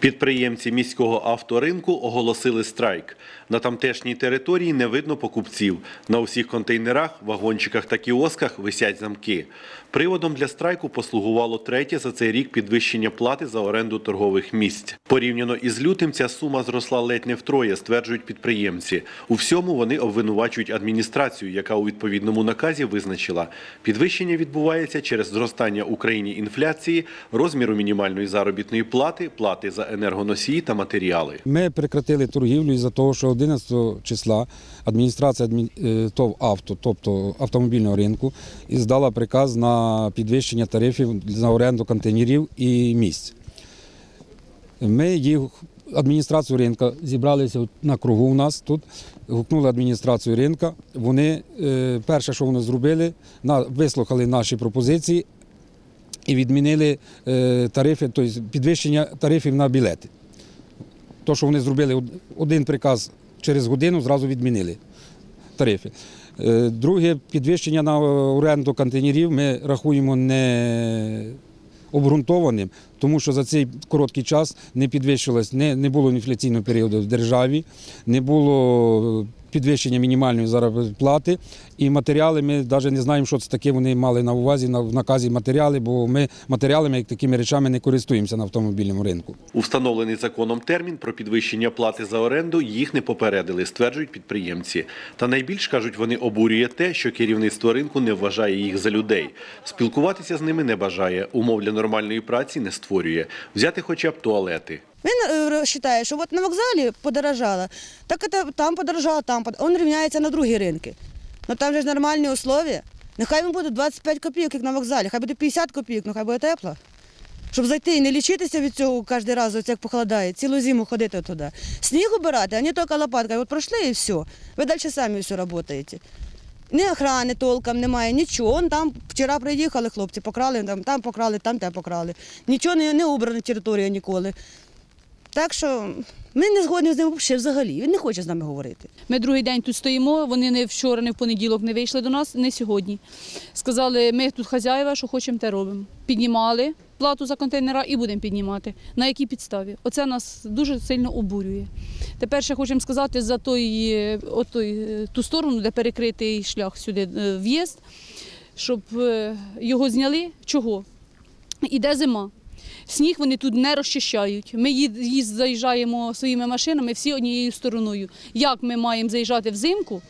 Підприємці міського авторинку оголосили страйк. На тамтешній території не видно покупців. На усіх контейнерах, вагончиках та кіосках висять замки. Приводом для страйку послугувало третє за цей рік підвищення плати за оренду торгових місць. Порівняно із лютим ця сума зросла ледь не втроє, стверджують підприємці. У всьому вони обвинувачують адміністрацію, яка у відповідному наказі визначила, підвищення відбувається через зростання Україні інфляції, розміру мінімальної заробітної плати, плати за енергоносії та матеріали. Ми прекратили торгівлю із-за того, що 11 числа адміністрація е, ТОВ авто, тобто автомобільного ринку, здала приказ на підвищення тарифів за оренду контейнерів і місць. Ми їх адміністрацію ринку зібралися на кругу у нас тут, гукнули адміністрацію ринку. Вони е, перше, що вони зробили, вислухали наші пропозиції і відмінили е, тарифи, тобто підвищення тарифів на білети. То, що вони зробили один приказ через годину, зразу відмінили тарифи. Е, Друге, підвищення на оренду контейнерів ми рахуємо не обґрунтованим, тому що за цей короткий час не підвищилось, не, було інфляційного періоду в державі, не було підвищення мінімальної заробітної плати. І матеріали ми навіть не знаємо, що це таке вони мали на увазі в наказі матеріали, бо ми матеріалами як такими речами не користуємося на автомобільному ринку. У встановлений законом термін про підвищення плати за оренду їх не попередили, стверджують підприємці. Та найбільш кажуть, вони обурює те, що керівництво ринку не вважає їх за людей. Спілкуватися з ними не бажає, умов для нормальної праці не створює. Взяти хоча б туалети. Він е, вважає, що от на вокзалі подорожало, так це там подорожало, там подорожало. Він рівняється на другі ринки. Ну там же ж нормальні условия. Нехай він буде 25 копійок, як на вокзалі, хай буде 50 копійок, ну хай буде тепло. Щоб зайти і не лічитися від цього кожен раз, ось як похолодає, цілу зиму ходити туди. Сніг убирати, а не тільки лопаткою. От пройшли і все. Ви далі самі все працюєте. Ні охрани толком немає, нічого. Он там вчора приїхали хлопці, покрали, там, там покрали, там те покрали. Нічого не, не убрана територія ніколи. Так що ми не згодні з ним взагалі. Він не хоче з нами говорити. Ми другий день тут стоїмо. Вони не вчора, не в понеділок не вийшли до нас, не сьогодні. Сказали, ми тут хазяїва, що хочемо, те робимо. Піднімали плату за контейнера і будемо піднімати. На якій підставі? Оце нас дуже сильно обурює. Тепер ще хочемо сказати за той, е, той, е, ту сторону, де перекритий шлях сюди е, в'їзд, щоб його зняли. Чого? Іде зима. Сніг вони тут не розчищають. Ми їзд заїжджаємо своїми машинами всі однією стороною. Як ми маємо заїжджати взимку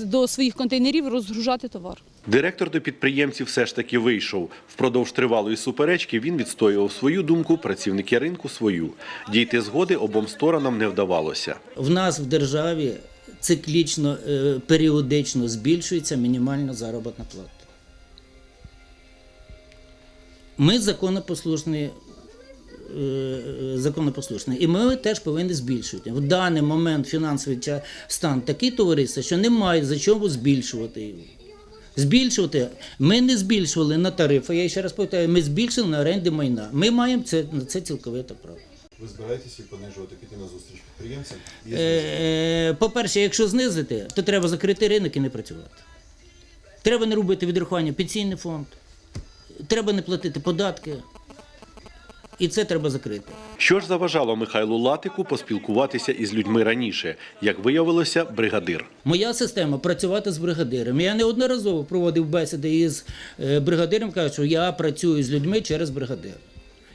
до своїх контейнерів, розгружати товар? Директор до підприємців все ж таки вийшов. Впродовж тривалої суперечки він відстоював свою думку, працівники ринку свою. Дійти згоди обом сторонам не вдавалося. В нас в державі циклічно, е, періодично збільшується мінімальна заробітна плата. Ми законопослушні, е, законопослушні, і ми теж повинні збільшувати. В даний момент фінансовий стан такий товариство, що немає за чого збільшувати його. Збільшувати ми не збільшували на тарифи. Я ще раз повторяю, ми збільшили на оренди майна. Ми маємо це на це цілковите право. Ви збираєтеся понижувати, піти на зустріч підприємцям? Е, По-перше, якщо знизити, то треба закрити ринок і не працювати. Треба не робити відрахування пенсійний фонд, треба не платити податки. І це треба закрити. Що ж заважало Михайлу Латику поспілкуватися із людьми раніше? Як виявилося, бригадир. Моя система працювати з бригадиром. Я неодноразово проводив бесіди із е, бригадиром, кажу, що я працюю з людьми через бригадира.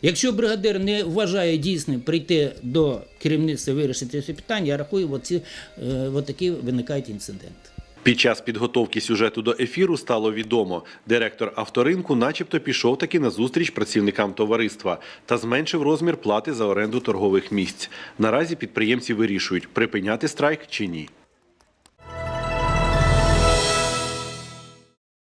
Якщо бригадир не вважає дійсним прийти до керівництва вирішити це питання, я рахую, от ці, е, от виникають інциденти. Під час підготовки сюжету до ефіру стало відомо, директор авторинку начебто пішов таки на зустріч працівникам товариства та зменшив розмір плати за оренду торгових місць. Наразі підприємці вирішують, припиняти страйк чи ні.